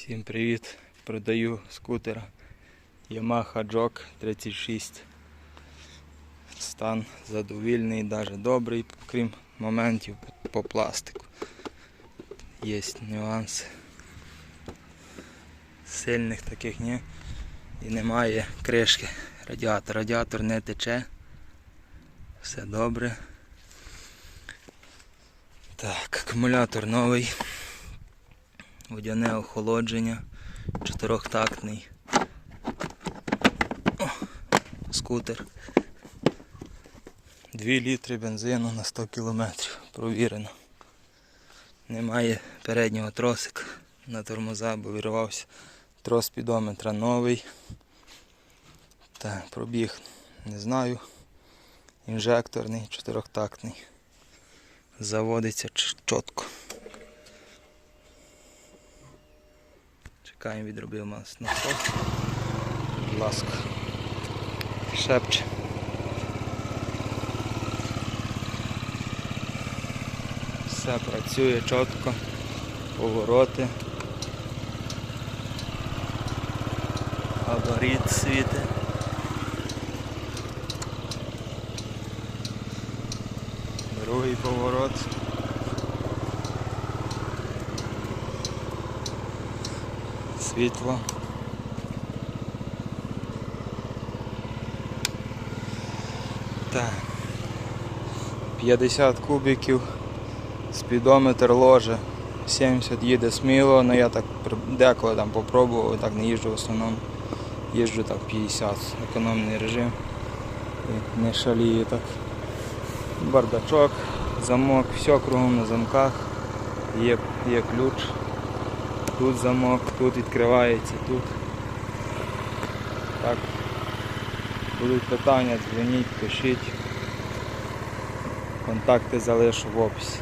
Всім привіт! Продаю скутер Yamaha Jog 36. Стан задовільний, навіть добрий, крім моментів по пластику. Є нюанси. Сильних таких ні. І немає кришки радіатора. Радіатор не тече. Все добре. Так, акумулятор новий. Водяне охолодження, чотирьохтактний О, скутер. 2 літри бензину на 100 км. Провірено. Немає переднього тросика на тормоза, бо вирвався. Трос спідометра новий. Так, пробіг не знаю. Інжекторний, чотирьохтактний. Заводиться чітко. Чекаємо, відробив нас насос. Будь ласка. Шепче. Все працює чітко. Повороти. Габарит світи. Другий поворот. Світло. Так. 50 кубиків, спідометр ложе, 70 їде сміло, але я так деколи там попробував, так не їжджу в основному. Їжджу так 50, економний режим. Не шалію так. Бардачок, замок, все кругом на замках. Є, є ключ. Тут замок, тут відкривається, тут. Так. Будуть питання, дзвоніть, пишіть. Контакти залишу в описі.